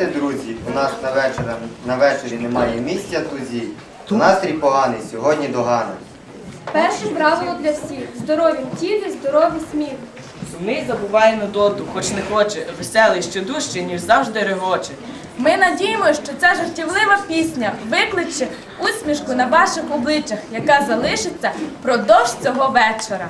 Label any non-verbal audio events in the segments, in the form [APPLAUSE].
Друзі, у нас на вечір, на вечорі немає місця тузі. Настрій поганий, сьогодні догана. Перше правило для всіх здорові тілі, здоровий сміх. Сумний забуває нудоту, хоч не хоче, веселий ще дужче, ніж завжди регоче. Ми надіємося, що ця жартівлива пісня викличе усмішку на ваших обличчях, яка залишиться впродовж цього вечора.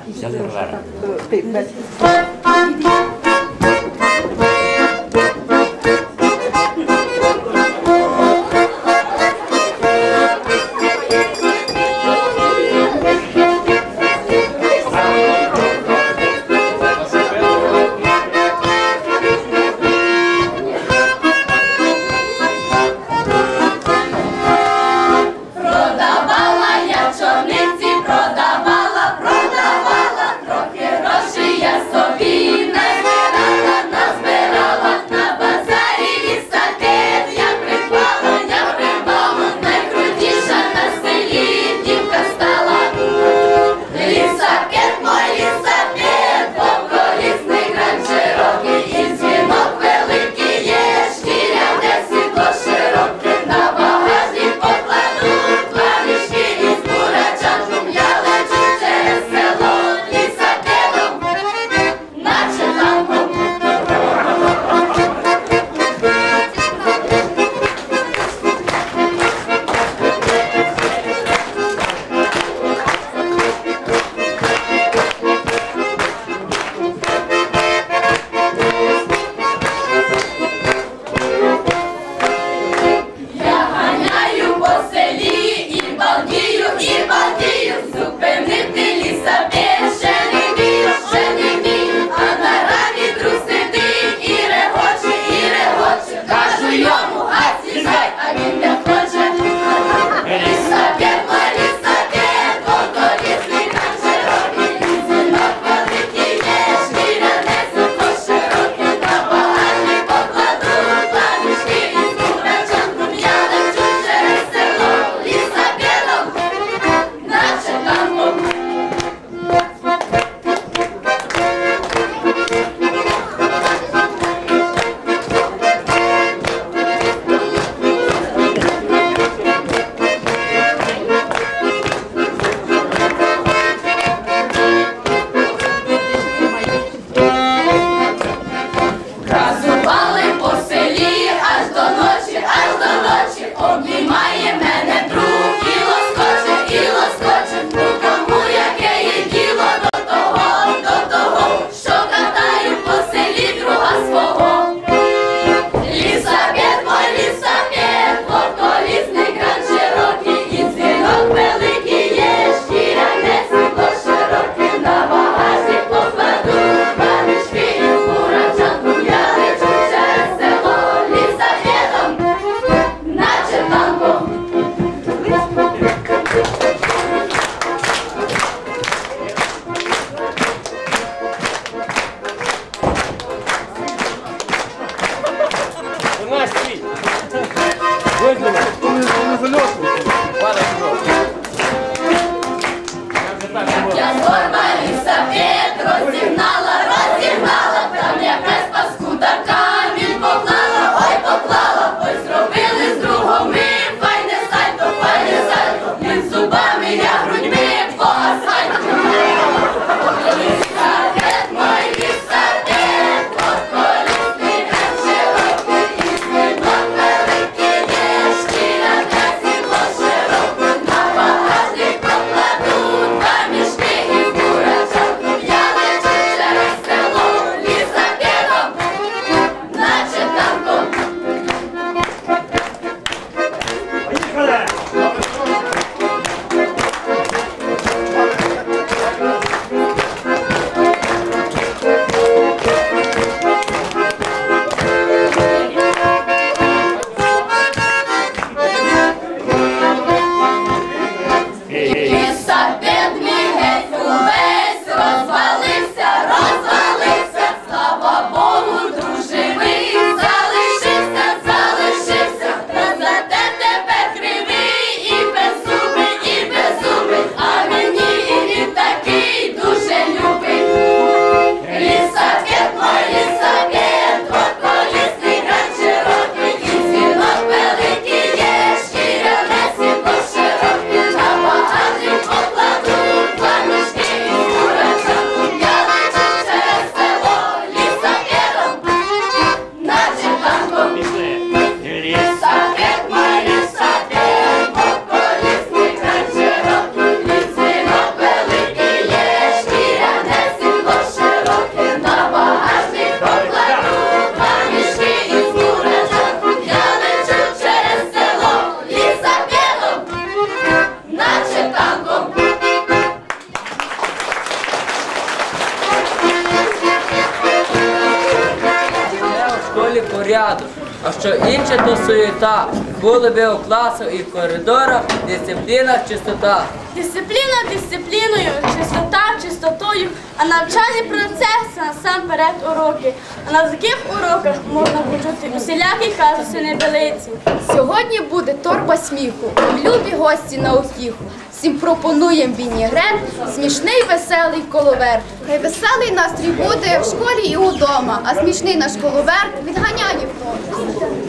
Що інше то суєта. Були би у класах і в коридорах, дисципліна, чистота. Дисципліна дисципліною, чистота чистотою, а навчальний процес насамперед уроки. А на таких уроках можна почути усілякі казуси небелиці. Сьогодні буде торба сміху. Любі гості на утіху. Всім пропонуєм вінігрет, смішний веселий коловер. Хай веселий настрій буде в школі і удома, а смішний наш коловер відганяє втому.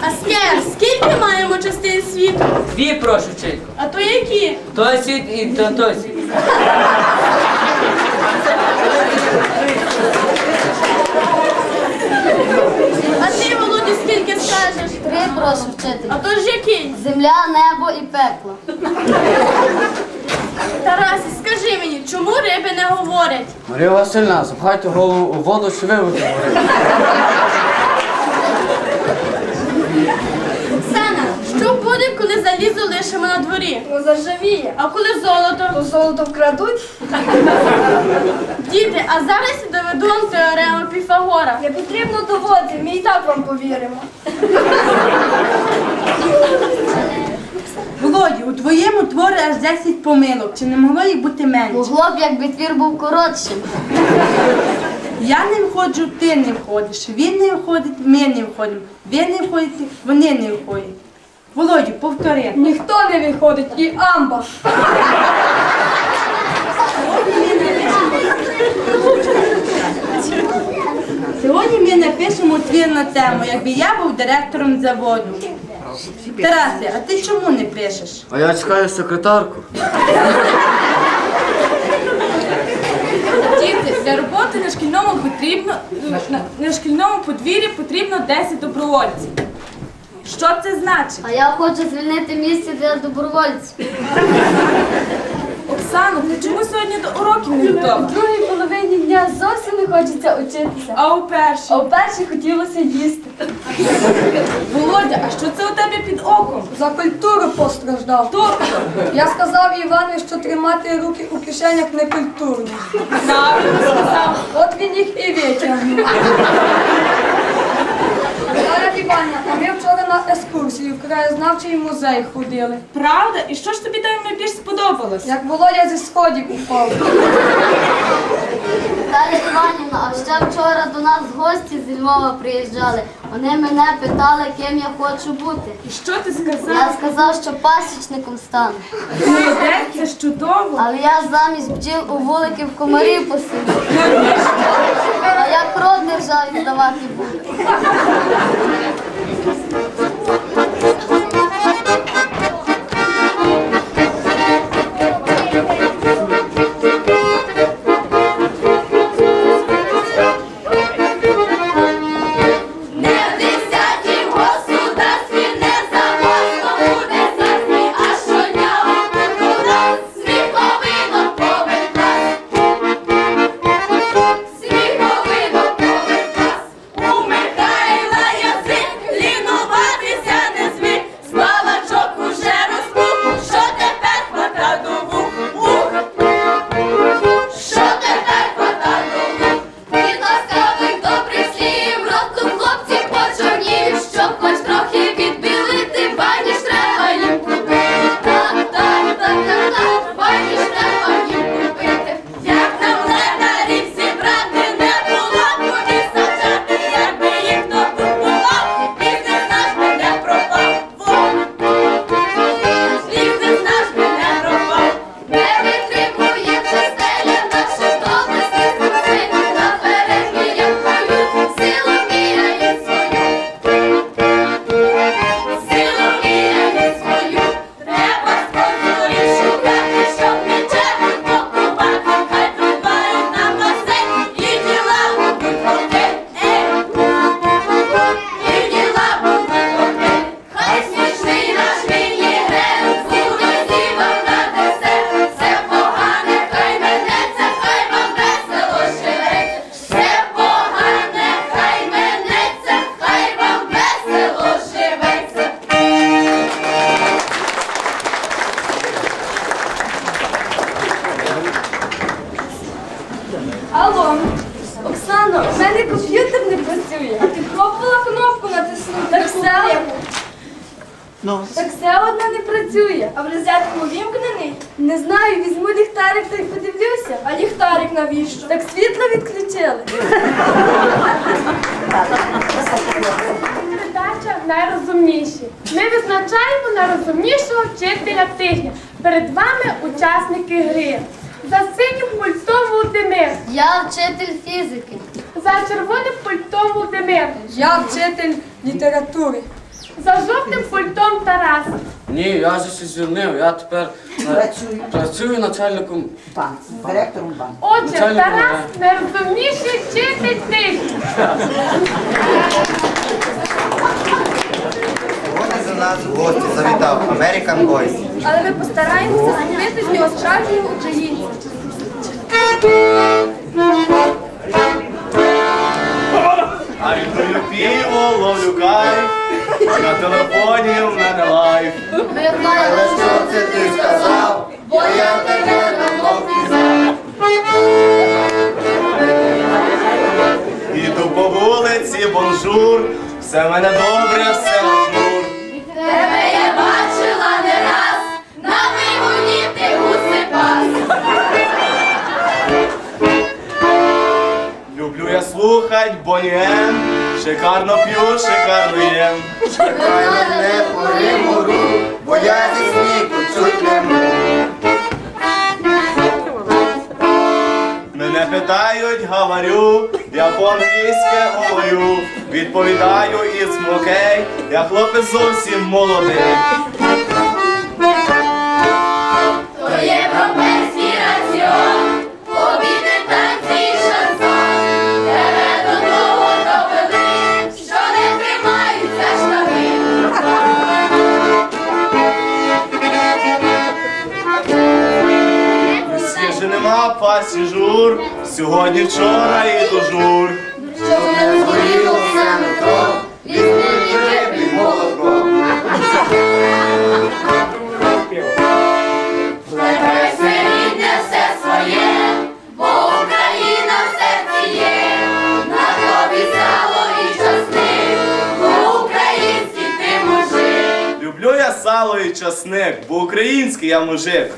Аскер, скільки маємо частин світу? Дві прошу вчительку. А то які? Той світ і то той світ. А ти, Володю, скільки скажеш? Три прошу вчитель. А то ж який? Земля, небо і пекло. Тарасі, скажи мені, чому риби не говорять? Марія Васильівна, запхайте голову у воду, що вивити. Оксана, що буде, коли залізо лишимо на дворі? Ну заржавіє. А коли золото? То золото вкрадуть. Діти, а зараз я доведу вам теорему Піфагора. Не потрібно доводити, ми і так вам повіримо. [LAUGHS] Володю, у твоєму творі аж 10 помилок. Чи не могло їх бути менше? Могло б, якби твір був коротшим. Я не входжу, ти не входиш. Він не входить, ми не входимо. Ви не входите, вони не входять. Володю, повтори. Ніхто не виходить, і амба. Сьогодні ми напишемо твір на тему, якби я був директором заводу. Тарасе, а ти чому не пишеш? А я чекаю секретарку. Діти, для роботи на шкільному потрібно на, на шкільному подвір'ї потрібно 10 добровольців. Що це значить? А я хочу звільнити місце для добровольців. Оксано, ти чому сьогодні до уроків не готова? В другій половині дня зовсім не хочеться учитися. А у першій? А вперше хотілося їсти. Володя, а що це у тебе під оком? За культуру постраждав. Тобто, Я сказав Івану, що тримати руки у кишенях не культурно. правильно сказав. От він їх і витягнув. Зараз Іваня, а ми вчора на екскурсію в краєзнавчий музей ходили. Правда? І що ж тобі там найбільш сподобалось? Як Володя зі сходів упав. Наталя Іванівна, а ще вчора до нас гості з Львова приїжджали. Вони мене питали, ким я хочу бути. І що ти сказав? Я сказав, що пасічником стану. Молодець, це ж чудово. Але я замість бджіл у вуликів комарів посидів. А я кров державі здавати буду. Thank you. Так все одно не працює. А в розетку вімкнений? Не знаю, візьму ліхтарик та й подивлюся. А ліхтарик навіщо? Так світло відключили. Передача найрозумніші. Ми відзначаємо найрозумнішого вчителя тижня. Перед вами учасники гри. За синім пультом Володимир, Я вчитель фізики. за червоним пультом Володимир, Я вчитель літератури. За жовтим пультом Тарас. Ні, я ще звільнив, я тепер е, працюю начальником. Директором банку. Отже, Начальник Тарас програми. найрозумніший вчитель тижня. Сьогодні до нас в гості завітав American Boys. Але ми постараємося зробити з нього справжнього українця. А відкрию піво, ловлю кайф, на телефоні в мене лайф. Ми знаємо, що це ти сказав, бо я тебе давно пізнав. Іду по вулиці, бонжур, все в мене добре, все ажур. Тебе я бачила не раз, на вигоні ти гуси пас. Люблю я слухать боєм, шикарно п'ю, шикарно їм. Чекай мене по римуру, бо я зі сміху чуть не можу. Мене питають, говорю, я по-англійськи говорю. Відповідаю із смокей, я хлопець зовсім молодий. Нема пасіжур, сьогодні вчора і то жур. Щоб не згоріло все метро, візьми і випий молоко. Я сало і часник, бо український я мужик.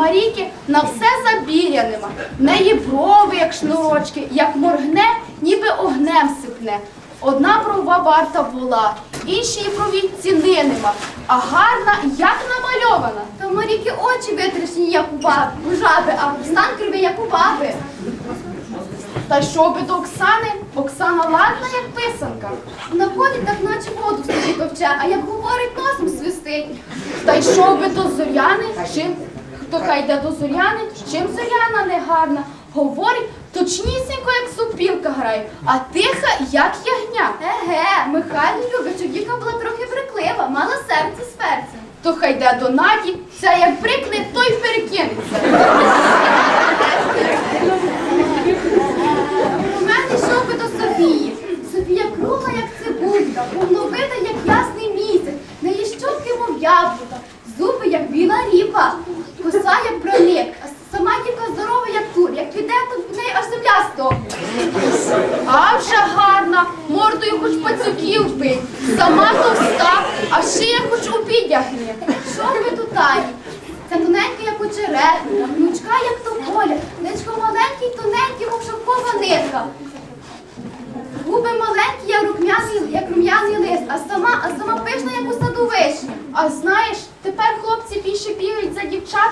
Маріки на все забір'я нема. В неї брови, як шнурочки, як моргне, ніби огнем сипне. Одна брова варта була, іншої брові ціни нема, а гарна, як намальована. Та в Маріки очі витрішні, як у баби, жаби, а стан кривий, як у баби. Та що би до Оксани? Оксана ладна, як писанка. На воді так наче воду в собі товче, а як говорить, носом свистить. Та й що би до Зоряни? Чим? Хто хай йде до Зоряни? Чим Зоряна не гарна? Говорить точнісінько, як супілка грає, а тиха, як ягня. Еге, Михайло любить, Віка була трохи бриклива, мала серце з перцем. То хай йде до Наді, ця як брикне, то й перекинеться. У мене йшов би до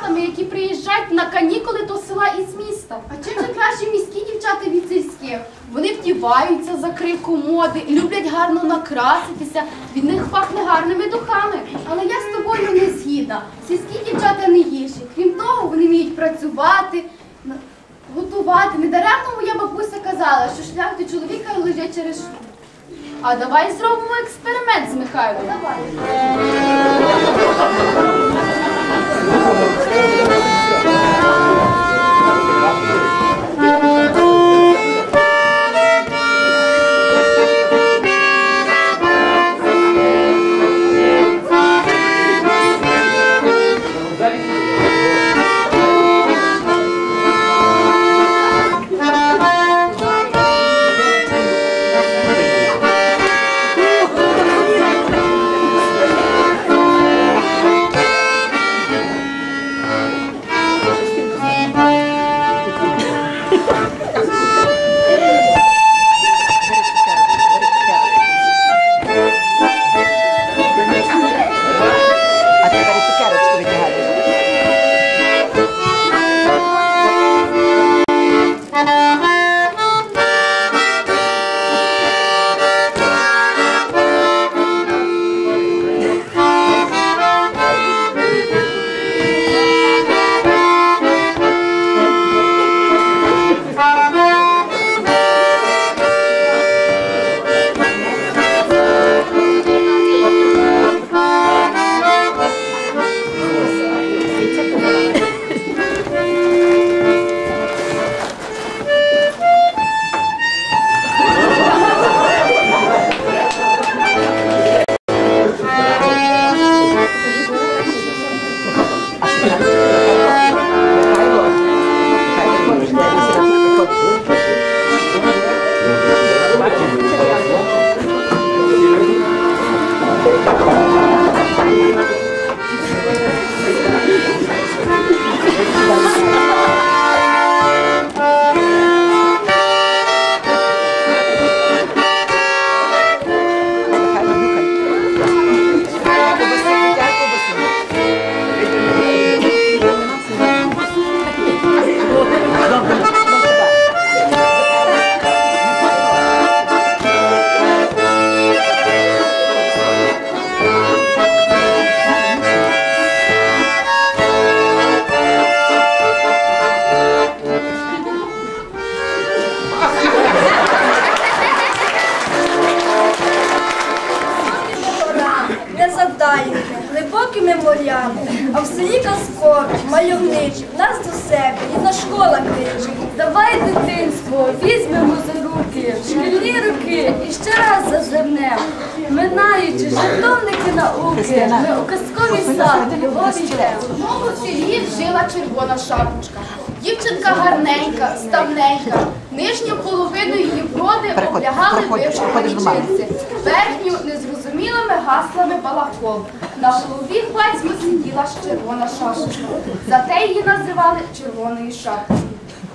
дівчатами, які приїжджають на канікули до села із міста. А чим же краще міські дівчата від сільських? Вони вдіваються за кривку моди, люблять гарно накраситися, від них пахне гарними духами. Але я з тобою не згідна. Сільські дівчата не гірші. Крім того, вони вміють працювати. Готувати. Недаремно моя бабуся казала, що шлях до чоловіка лежить через шлюб. А давай зробимо експеримент з Михайлом. Давай. [LAUGHS] Thank you. У казковий сад його війдемо. В селі жила червона шапочка. Дівчинка гарненька, ставненька. Нижню половину її Переходь, облягали переходиш джинси. Верхню незрозумілими гаслами балахон. На голові пацьму сиділа червона шапочка. Зате її називали червоною шапкою.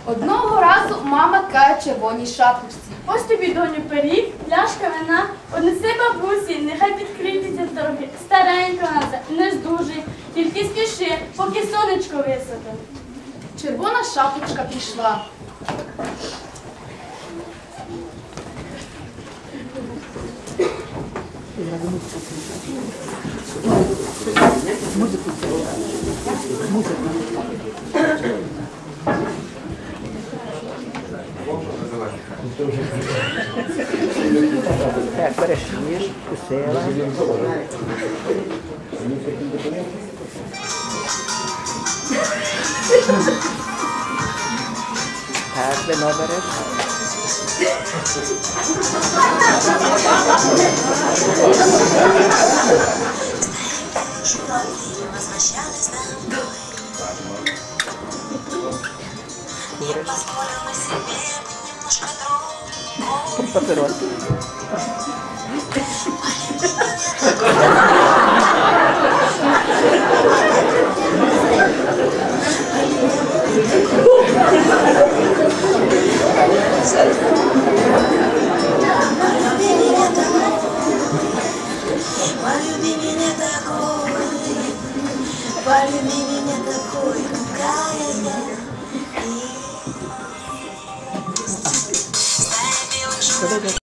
Одного разу мама каже червоній шапочці. Ось тобі, доню, пиріг, пляшка вина, однеси бабусі, нехай підкрититься трохи. Старенька наза, не здужуй, тільки спіши, поки сонечко висоте. Червона шапочка пішла. Так, папирос. Полюби меня такой, какая я. Gracias.